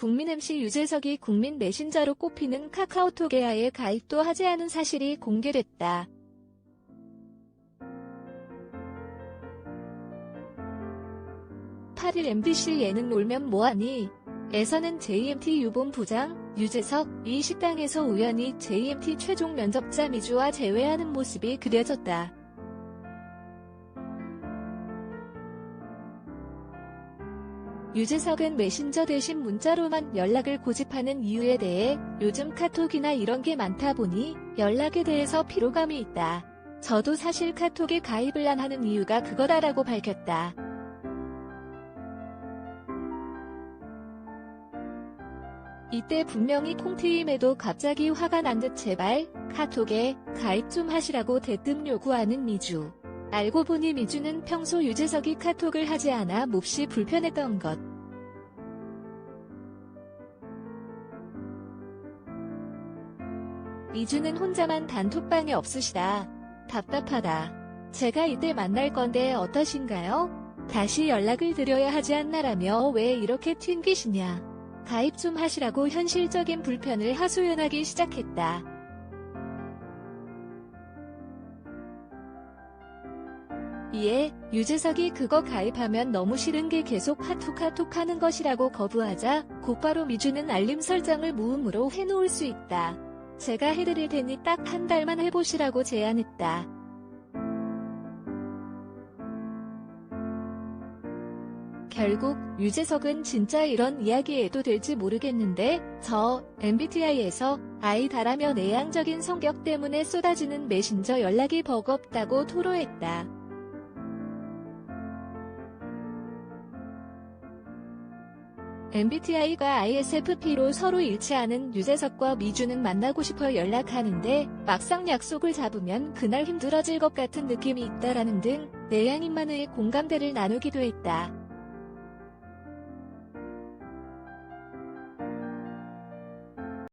국민 MC 유재석이 국민 메신저로 꼽히는 카카오톡에 가입도 하지 않은 사실이 공개됐다. 8일 MBC 예능 놀면 뭐하니? 에서는 JMT 유본 부장, 유재석, 이 식당에서 우연히 JMT 최종 면접자 미주와 재회하는 모습이 그려졌다. 유재석은 메신저 대신 문자로만 연락을 고집하는 이유에 대해 요즘 카톡이나 이런 게 많다 보니 연락에 대해서 피로감이 있다. 저도 사실 카톡에 가입을 안 하는 이유가 그거다라고 밝혔다. 이때 분명히 콩트임에도 갑자기 화가 난 듯 제발 카톡에 가입 좀 하시라고 대뜸 요구하는 미주. 알고 보니 미주는 평소 유재석이 카톡을 하지 않아 몹시 불편했던 것. 미주는 혼자만 단톡방에 없으시다. 답답하다. 제가 이때 만날 건데 어떠신가요? 다시 연락을 드려야 하지 않나라며 왜 이렇게 튕기시냐. 가입 좀 하시라고 현실적인 불편을 하소연하기 시작했다. 이에 유재석이 그거 가입하면 너무 싫은 게 계속 카톡 카톡 하는 것이라고 거부하자 곧바로 미주는 알림 설정을 무음으로 해놓을 수 있다. 제가 해드릴 테니 딱 한 달만 해보시라고 제안했다. 결국 유재석은 진짜 이런 이야기해도 될지 모르겠는데 저 MBTI에서 아이다라며 내향적인 성격 때문에 쏟아지는 메신저 연락이 버겁다고 토로했다. MBTI가 ISFP로 서로 일치하는 유재석과 미주는 만나고 싶어 연락하는데 막상 약속을 잡으면 그날 힘들어질 것 같은 느낌이 있다라는 등 내향인만의 공감대를 나누기도 했다.